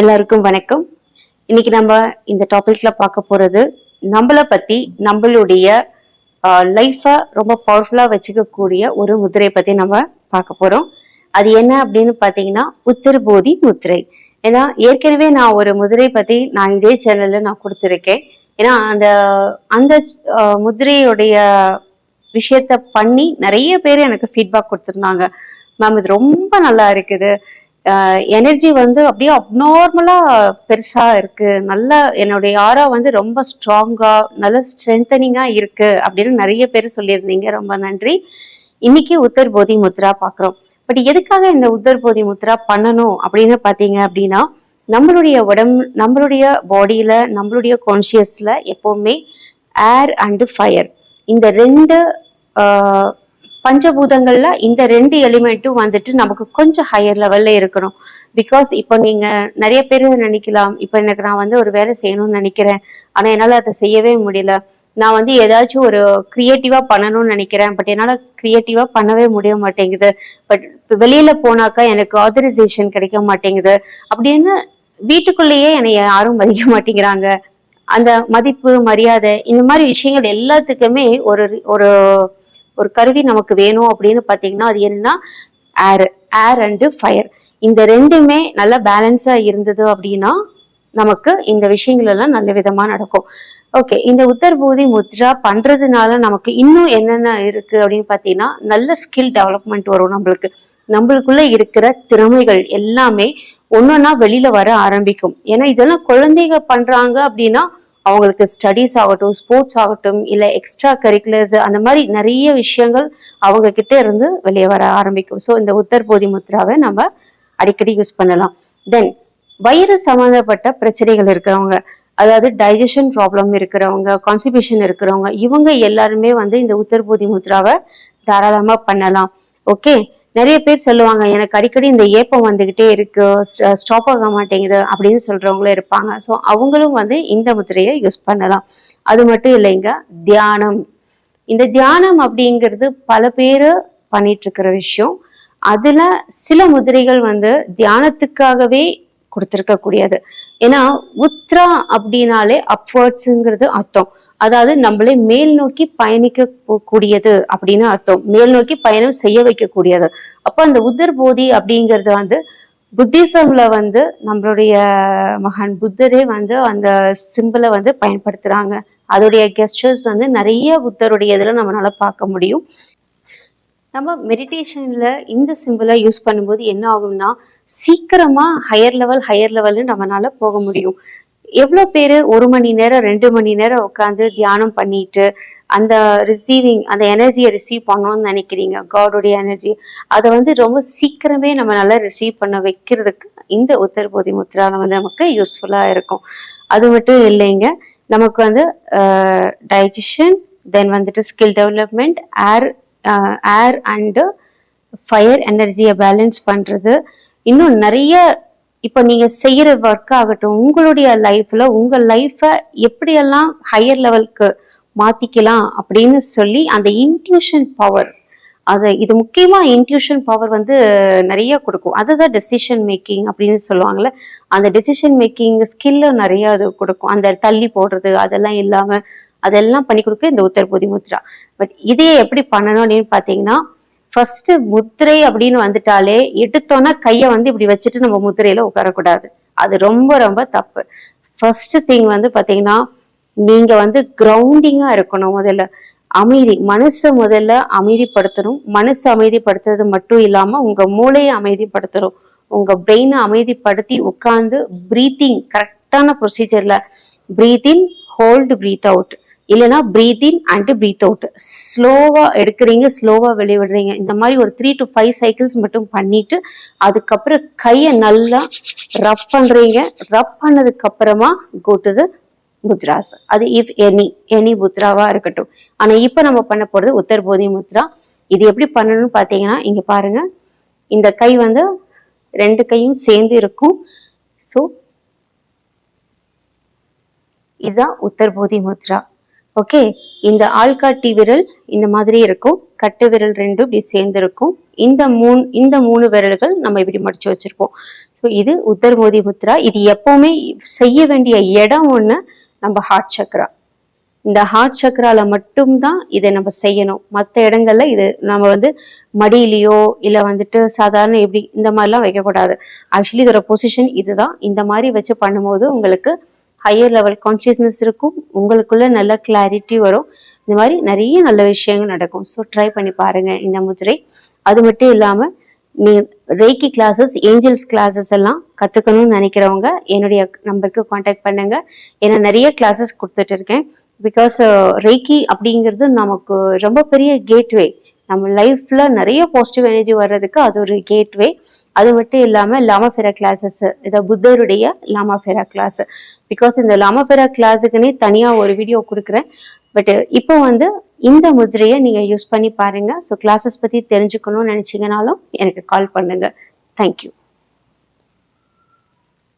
எல்லாருக்கும் வணக்கம். இன்னைக்கு நம்ம இந்த டாபிக்ல பார்க்க போறது நம்மளை பத்தி நம்மளுடைய லைஃபை ரொம்ப பவர்ஃபுல்லா வச்சுக்கக்கூடிய ஒரு முதிரையை பத்தி நம்ம பார்க்க போறோம். அது என்ன அப்படின்னு பார்த்தீங்கன்னா உத்தரபோதி முத்திரை. ஏன்னா ஏற்கனவே நான் ஒரு முதிரை பத்தி நான் இதே சேனல்ல நான் கொடுத்துருக்கேன். ஏன்னா அந்த அந்த முதிரையுடைய விஷயத்த பண்ணி நிறைய பேர் எனக்கு ஃபீட்பேக் கொடுத்துருந்தாங்க. மேம் இது ரொம்ப நல்லா இருக்குது. எனர்ஜி வந்து அப்படியே அப்நார்மலா பெருசா இருக்கு. நல்ல என்னுடைய ஆரா வந்து ரொம்ப ஸ்ட்ராங்கா நல்ல ஸ்ட்ரென்தனிங்கா இருக்கு அப்படின்னு நிறைய பேர் சொல்லியிருந்தீங்க. ரொம்ப நன்றி. இன்னைக்கு உத்தர் போதி முத்ரா பார்க்குறோம் பட் எதுக்காக இந்த உத்தர் போதி முத்ரா பண்ணணும் அப்படின்னு பார்த்தீங்க அப்படின்னா நம்மளுடைய உடம்பு நம்மளுடைய பாடியில நம்மளுடைய கான்சியஸ்ல எப்பவுமே ஏர் அண்டு ஃபயர் இந்த ரெண்டு ஆஹ், பஞ்சபூதங்கள்ல இந்த ரெண்டு எலிமெண்ட்டும் வந்துட்டு நமக்கு கொஞ்சம் ஹையர் லெவல்ல இருக்கணும். பிகாஸ் இப்போ நீங்க நிறைய பேர் நினைக்கலாம். இப்போ எனக்கு நான் வந்து ஒரு வேலை செய்யணும்னு நினைக்கிறேன். ஆனா என்னால அதை செய்யவே முடியல. நான் வந்து ஏதாச்சும் ஒரு கிரியேட்டிவா பண்ணணும்னு நினைக்கிறேன். பட் என்னால கிரியேட்டிவா பண்ணவே முடிய மாட்டேங்குது. பட் வெளியில போனாக்கா எனக்கு ஆத்தரைசேஷன் கிடைக்க மாட்டேங்குது. அப்படின்னு வீட்டுக்குள்ளேயே என்னை யாரும் மதிக்க மாட்டேங்கிறாங்க. அந்த மதிப்பு மரியாதை இந்த மாதிரி விஷயங்கள் எல்லாத்துக்குமே ஒரு ஒரு ஒரு கருவி நமக்கு வேணும் அப்படின்னு பார்த்தீங்கன்னா அது என்னன்னா ஏர் ஏர் அண்டு ஃபயர் இந்த ரெண்டுமே நல்ல பேலன்ஸா இருந்தது அப்படின்னா நமக்கு இந்த விஷயங்கள் எல்லாம் நல்ல விதமா நடக்கும். ஓகே இந்த உத்தர்பூதி முத்ரா பண்றதுனால நமக்கு இன்னும் என்னென்ன இருக்கு அப்படின்னு பார்த்தீங்கன்னா நல்ல ஸ்கில் டெவலப்மெண்ட் வரும் நம்மளுக்கு. நம்மளுக்குள்ள இருக்கிற திறமைகள் எல்லாமே ஒன்னொன்னா வெளியில வர ஆரம்பிக்கும். ஏன்னா இதெல்லாம் குழந்தைங்க பண்றாங்க அப்படின்னா அவங்களுக்கு ஸ்டடீஸ் ஆகட்டும் ஸ்போர்ட்ஸ் ஆகட்டும் இல்லை எக்ஸ்ட்ரா கரிக்குலர்ஸ் அந்த மாதிரி நிறைய விஷயங்கள் அவங்க கிட்டே இருந்து வெளியே வர ஆரம்பிக்கும். ஸோ இந்த உத்தர் போதி முத்ராவை நம்ம அடிக்கடி யூஸ் பண்ணலாம். தென் வயிறு சம்மந்தப்பட்ட பிரச்சனைகள் இருக்கிறவங்க அதாவது டைஜஷன் ப்ராப்ளம் இருக்கிறவங்க கான்ஸ்டிபேஷன் இருக்கிறவங்க இவங்க எல்லாருமே வந்து இந்த உத்தர்பூதி முத்ராவை தாராளமாக பண்ணலாம். ஓகே நிறைய பேர் சொல்லுவாங்க எனக்கு அடிக்கடி இந்த ஏப்பம் வந்துகிட்டே இருக்கு ஸ்டாப் ஆக மாட்டேங்குது அப்படின்னு சொல்றவங்களும் இருப்பாங்க. ஸோ அவங்களும் வந்து இந்த முத்திரையை யூஸ் பண்ணலாம். அது மட்டும் இல்லைங்க தியானம். இந்த தியானம் அப்படிங்கிறது பல பேர் பண்ணிட்டு இருக்கிற விஷயம். அதுல சில முதிரைகள் வந்து தியானத்துக்காகவே கொடுத்திருக்க கூடியது ஏன்னா உத்ரா அப்படின்னாலே அப்வர்ட்ஸுங்கிறது அர்த்தம். அதாவது நம்மளே மேல் நோக்கி பயணிக்க கூடியது அப்படின்னு அர்த்தம். மேல் நோக்கி பயணம் செய்ய வைக்கக்கூடியது. அப்போ அந்த உத்தர் போதி அப்படிங்கிறது வந்து புத்திசம்ல வந்து நம்மளுடைய மகான் புத்தரே வந்து அந்த சிம்பிளை வந்து பயன்படுத்துறாங்க. அதோடைய கெஸ்டர்ஸ் வந்து நிறைய புத்தருடைய இதில் நம்மளால பார்க்க முடியும். நம்ம மெடிடேஷனில் இந்த சிம்பிளை யூஸ் பண்ணும்போது என்ன ஆகும்னா சீக்கிரமாக ஹையர் லெவல் ஹையர் லெவல்னு நம்மளால் போக முடியும். எவ்வளோ பேர் ஒரு மணி நேரம் ரெண்டு மணி நேரம் உட்காந்து தியானம் பண்ணிட்டு அந்த ரிசீவிங் அந்த எனர்ஜியை ரிசீவ் பண்ணணும்னு நினைக்கிறீங்க? காடோடைய எனர்ஜி அதை வந்து ரொம்ப சீக்கிரமே நம்ம நல்லா ரிசீவ் பண்ண வைக்கிறதுக்கு இந்த உத்தரபோதி முத்ரா வந்து நமக்கு யூஸ்ஃபுல்லாக இருக்கும். அது மட்டும் இல்லைங்க. நமக்கு வந்து டைஜஷன் தென் வந்துட்டு skill development air air and fire எனர்ஜியை பேலன்ஸ் பண்ணுறது இன்னும் நிறைய இப்போ நீங்கள் செய்கிற ஒர்க் ஆகட்டும் உங்களுடைய லைஃப்பில் உங்கள் லைஃப்பை எப்படியெல்லாம் ஹையர் லெவலுக்கு மாற்றிக்கலாம் அப்படின்னு சொல்லி அந்த இன்ட்யூஷன் பவர் அது இது முக்கியமாக இன்ட்யூஷன் பவர் வந்து நிறைய கொடுக்கும். அதுதான் டெசிஷன் மேக்கிங் அப்படின்னு சொல்லுவாங்கள்ல அந்த டெசிஷன் மேக்கிங் ஸ்கில்லும் நிறைய அது கொடுக்கும். அந்த தள்ளி போடுறது அதெல்லாம் இல்லாமல் அதெல்லாம் பண்ணி கொடுக்க இந்த உத்தரபோதி முத்ரா. பட் இதையே எப்படி பண்ணணும் அப்படின்னு பார்த்தீங்கன்னா ஃபர்ஸ்ட் முத்திரை அப்படின்னு வந்துட்டாலே எடுத்தோன்னா கையை வந்து இப்படி வச்சுட்டு நம்ம முத்திரையில உட்காரக்கூடாது. அது ரொம்ப ரொம்ப தப்பு. ஃபர்ஸ்ட் திங் வந்து பார்த்தீங்கன்னா நீங்க வந்து கிரவுண்டிங்கா இருக்கணும் முதல்ல. அமைதி மனசை முதல்ல அமைதிப்படுத்தணும். மனசை அமைதிப்படுத்துறது மட்டும் இல்லாம உங்க மூளையை அமைதிப்படுத்தணும். உங்க பிரெயினை அமைதிப்படுத்தி உட்காந்து ப்ரீத்திங் கரெக்டான ப்ரொசீஜர்ல breath in hold breath out இல்லைன்னா breath in and breath out ஸ்லோவா எடுக்கிறீங்க ஸ்லோவா வெளிவிடுறீங்க. இந்த மாதிரி ஒரு த்ரீ டு ஃபைவ் சைக்கிள்ஸ் மட்டும் பண்ணிட்டு அதுக்கப்புறம் கையை நல்லா ரப் பண்றீங்க. ரப் பண்ணதுக்கு அப்புறமா go முத்ராஸ் அது இஃப் எனி எனி முத்ராவா இருக்கட்டும். ஆனா இப்போ நம்ம பண்ண போறது உத்தர்போதி முத்ரா இது எப்படி பண்ணணும்னு பார்த்தீங்கன்னா இங்க பாருங்க. இந்த கை வந்து ரெண்டு கையும் சேர்ந்து இருக்கும். ஸோ இதுதான் உத்தர்போதி முத்ரா ஓகே இந்த ஆள்காட்டி விரல் இந்த மாதிரி இருக்கும். கட்டு விரல் ரெண்டும் இப்படி சேர்ந்து இருக்கும் இந்த மூணு இந்த மூணு விரல்கள் நம்ம இப்படி மடிச்சு வச்சிருப்போம். ஸோ இது உத்தர்மோதி முத்ரா. இது எப்பவுமே செய்ய வேண்டிய இடம் ஒன்று நம்ம ஹார்ட் சக்ரா இந்த ஹார்ட் சக்கரால மட்டும்தான் இதை நம்ம செய்யணும். மற்ற இடங்கள்ல இது நம்ம வந்து மடியிலையோ இல்லை வந்துட்டு சாதாரண எப்படி இந்த மாதிரிலாம் வைக்கக்கூடாது. ஆக்சுவலி இதோட பொசிஷன் இதுதான். இந்த மாதிரி வச்சு பண்ணும்போது உங்களுக்கு ஹையர் லெவல் கான்சியஸ்னஸ் இருக்கும். உங்களுக்குள்ள நல்ல கிளாரிட்டி வரும். இந்த மாதிரி நிறைய நல்ல விஷயங்கள் நடக்கும். ஸோ ட்ரை பண்ணி பாருங்க இந்த முதிரை. அது மட்டும் இல்லாமல் நீ ரேக்கி கிளாஸஸ் ஏஞ்சல்ஸ் கிளாஸஸ் எல்லாம் கற்றுக்கணும்னு நினைக்கிறவங்க என்னுடைய நம்பருக்கு காண்டாக்ட் பண்ணுங்க. ஏன்னா நிறைய கிளாஸஸ் கொடுத்துட்டு இருக்கேன். பிகாஸ் ரேக்கி uh, அப்படிங்கிறது நமக்கு ரொம்ப பெரிய கேட்வே நம்ம லைஃப்ல நிறைய பாசிட்டிவ் எனர்ஜி வர்றதுக்கு அது ஒரு கேட்வே அது மட்டும் இல்லாமல் லாமஃபெரா கிளாஸஸ் இதை புத்தருடைய லாமாஃபெரா கிளாஸ் பிகாஸ் இந்த லாமஃபெரா கிளாஸுக்குன்னே தனியாக ஒரு வீடியோ கொடுக்குறேன். பட் இப்போ வந்து இந்த முதிரையை நீங்கள் யூஸ் பண்ணி பாருங்க. ஸோ கிளாஸஸ் பற்றி தெரிஞ்சுக்கணும்னு நினச்சிங்கனாலும் எனக்கு கால் பண்ணுங்க. தேங்க்யூ